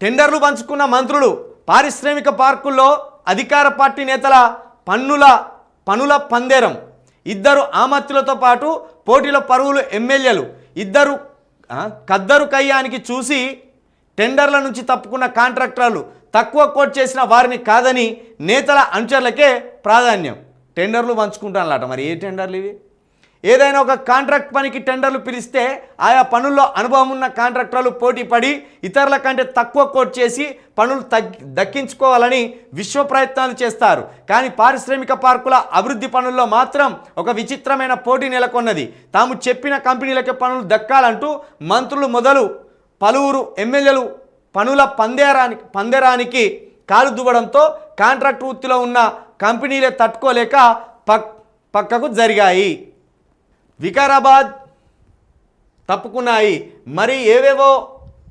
టెండర్లు పంచుకున్న మంత్రులు పారిశ్రామిక పార్కుల్లో అధికార పార్టీ నేతల పన్నుల పనుల పందేరం. ఇద్దరు ఆమత్తులతో పాటు పోటీలో పరువులు ఎమ్మెల్యేలు. ఇద్దరు కద్దరు కయ్యానికి చూసి టెండర్ల నుంచి తప్పుకున్న కాంట్రాక్టర్లు తక్కువ కోట్ చేసిన వారిని కాదని నేతల అనుచరులకే ప్రాధాన్యం. టెండర్లు పంచుకుంటానమాట మరి ఏ టెండర్లు ఇవి? ఏదైనా ఒక కాంట్రాక్ట్ పనికి టెండర్లు పిలిస్తే ఆయా పనుల్లో అనుభవం ఉన్న కాంట్రాక్టర్లు పోటీ పడి ఇతరుల కంటే తక్కువ కోట్ చేసి పనులు తగ్గి దక్కించుకోవాలని విశ్వ ప్రయత్నాలు చేస్తారు. కానీ పారిశ్రామిక పార్కుల అభివృద్ధి పనుల్లో మాత్రం ఒక విచిత్రమైన పోటీ నెలకొన్నది. తాము చెప్పిన కంపెనీలకే పనులు దక్కాలంటూ మంత్రులు మొదలు పలువురు ఎమ్మెల్యేలు పనుల పందేరానికి పందేరానికి కాలు దువ్వడంతో కాంట్రాక్ట్ వృత్తిలో ఉన్న కంపెనీలే తట్టుకోలేక పక్ పక్కకు జరిగాయి. వికారాబాద్ తప్పుకున్నాయి. మరి ఏవేవో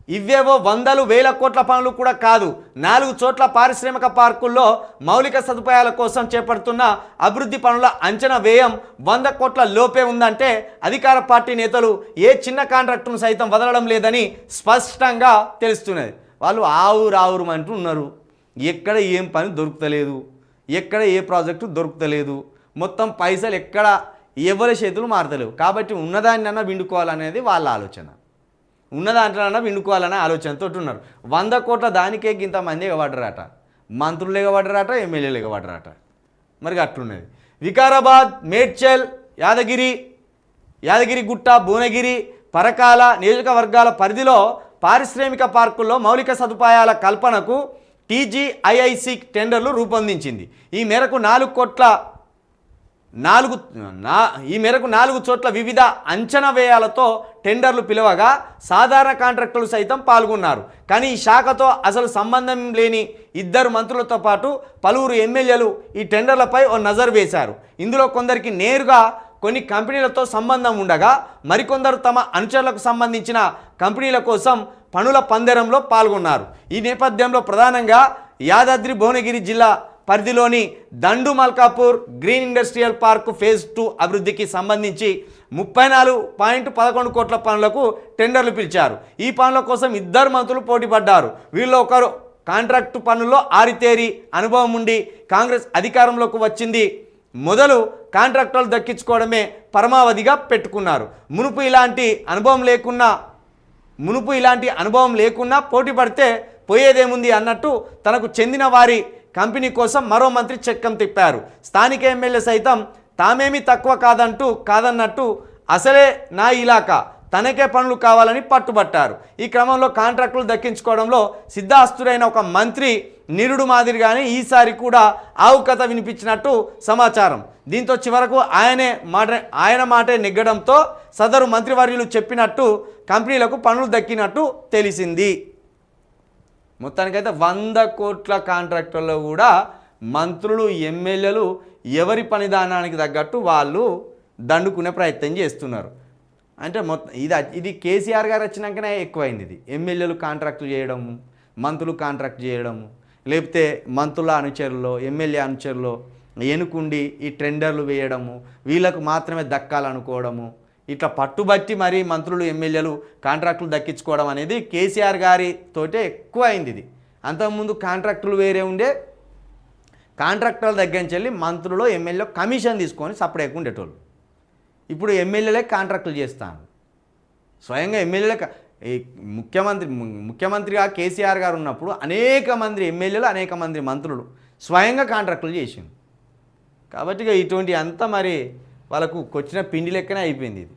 ఇవేవో వందలు వేల కోట్ల పనులు కూడా కాదు. నాలుగు చోట్ల పారిశ్రామిక పార్కుల్లో మౌలిక సదుపాయాల కోసం చేపడుతున్న అభివృద్ధి పనుల అంచనా వ్యయం వంద కోట్ల లోపే ఉందంటే అధికార పార్టీ నేతలు ఏ చిన్న కాంట్రాక్టును సైతం వదలడం లేదని స్పష్టంగా తెలుస్తున్నది. వాళ్ళు ఆవురు ఆవురు అంటూ ఉన్నారు. ఎక్కడ ఏం పని దొరుకుతలేదు. ఎక్కడ ఏ ప్రాజెక్టు దొరుకుతలేదు. మొత్తం పైసలు ఎక్కడ ఎవరి చేతులు మారతలేవు. కాబట్టి ఉన్నదాన్నైనా విండుకోవాలనేది వాళ్ళ ఆలోచన. ఉన్న దాంట్లోనన్నా విండుకోవాలనే ఆలోచనతో ఉన్నారు. వంద కోట్ల దానికే ఇంతమంది ఎగబడ్డరాట. మంత్రులు ఎగబడ్డరాట ఎమ్మెల్యేలు ఎగబడ్డరాట. మరి అట్లున్నది. వికారాబాద్ మేడ్చల్ యాదగిరి యాదగిరి గుట్ట భువనగిరి పరకాల నియోజకవర్గాల పరిధిలో పారిశ్రామిక పార్కుల్లో మౌలిక సదుపాయాల కల్పనకు టీజీఐఐసి టెండర్లు రూపొందించింది. ఈ మేరకు నాలుగు కోట్ల నాలుగు నా ఈ మేరకు నాలుగు చోట్ల వివిధ అంచనా వ్యయాలతో టెండర్లు పిలవగా సాధారణ కాంట్రాక్టర్లు సైతం పాల్గొన్నారు. కానీ ఈ శాఖతో అసలు సంబంధం లేని ఇద్దరు మంత్రులతో పాటు పలువురు ఎమ్మెల్యేలు ఈ టెండర్లపై ఓ నజర్ వేశారు. ఇందులో కొందరికి నేరుగా కొన్ని కంపెనీలతో సంబంధం ఉండగా మరికొందరు తమ అనుచరులకు సంబంధించిన కంపెనీల కోసం పనుల పందెరంలో పాల్గొన్నారు. ఈ నేపథ్యంలో ప్రధానంగా యాదాద్రి భువనగిరి జిల్లా పరిధిలోని Dandu Malkapur green industrial park phase two అభివృద్ధికి సంబంధించి ముప్పై నాలుగు పాయింట్ పదకొండు కోట్ల పనులకు టెండర్లు పిలిచారు. ఈ పనుల కోసం ఇద్దరు మంత్రులు పోటీపడ్డారు వీళ్ళు ఒకరు కాంట్రాక్టు పనుల్లో ఆరితేరి అనుభవం ఉండి కాంగ్రెస్ అధికారంలోకి వచ్చింది. మొదలు కాంట్రాక్టర్లు దక్కించుకోవడమే పరమావధిగా పెట్టుకున్నారు. మునుపు ఇలాంటి అనుభవం లేకున్నా మునుపు ఇలాంటి అనుభవం లేకున్నా పోటీ పడితే పోయేదేముంది అన్నట్టు తనకు చెందిన వారి కంపెనీ కోసం మరో మంత్రి చక్కం తిప్పారు స్థానిక ఎమ్మెల్యే సైతం తామేమీ తక్కువ కాదంటూ కాదన్నట్టు అసలే నా ఇలాకా తనకే పనులు కావాలని పట్టుబట్టారు. ఈ క్రమంలో కాంట్రాక్టులు దక్కించుకోవడంలో సిద్ధాస్తుడైన ఒక మంత్రి నిరుడు మాదిరిగానే ఈసారి కూడా ఆవు కథ వినిపించినట్టు సమాచారం. దీంతో చివరకు ఆయనే మాట ఆయన మాటే నెగ్గడంతో సదరు మంత్రివర్యులు చెప్పినట్టు కంపెనీలకు పనులు దక్కినట్టు తెలిసింది. మొత్తానికైతే వంద కోట్ల కాంట్రాక్టర్లో కూడా మంత్రులు ఎమ్మెల్యేలు ఎవరి పనిదానానికి తగ్గట్టు వాళ్ళు దండుకునే ప్రయత్నం చేస్తున్నారు. అంటే మొత్తం ఇది ఇది కేసీఆర్ గారు వచ్చినాకనే ఎక్కువైంది ఇది. ఎమ్మెల్యేలు కాంట్రాక్ట్ చేయడము మంత్రులు కాంట్రాక్ట్ చేయడము లేకపోతే మంత్రుల అనుచరులు ఎమ్మెల్యే అనుచరులు ఎనుకుండి ఈ టెండర్లు వేయడము వీళ్ళకు మాత్రమే దక్కాలనుకోవడము ఇట్లా పట్టుబట్టి మరి మంత్రులు ఎమ్మెల్యేలు కాంట్రాక్టులు దక్కించుకోవడం అనేది కేసీఆర్ గారి తోటే ఎక్కువ అయింది ఇది. అంతకుముందు కాంట్రాక్టులు వేరే ఉండే కాంట్రాక్టర్ల దగ్గర నుంచి వెళ్ళి మంత్రులు ఎమ్మెల్యే కమిషన్ తీసుకొని సపరేట్గా ఉండేటోళ్ళు. ఇప్పుడు ఎమ్మెల్యేలే కాంట్రాక్టులు చేస్తాను స్వయంగా ఎమ్మెల్యేలే ఈ ముఖ్యమంత్రి ముఖ్యమంత్రిగా కేసీఆర్ గారు ఉన్నప్పుడు అనేక మంది ఎమ్మెల్యేలు అనేక మంది మంత్రులు స్వయంగా కాంట్రాక్టులు చేసిండు కాబట్టి ఇటువంటి అంతా మరి వాళ్ళకు కొచ్చిన పిండి లెక్కనే అయిపోయింది ఇది.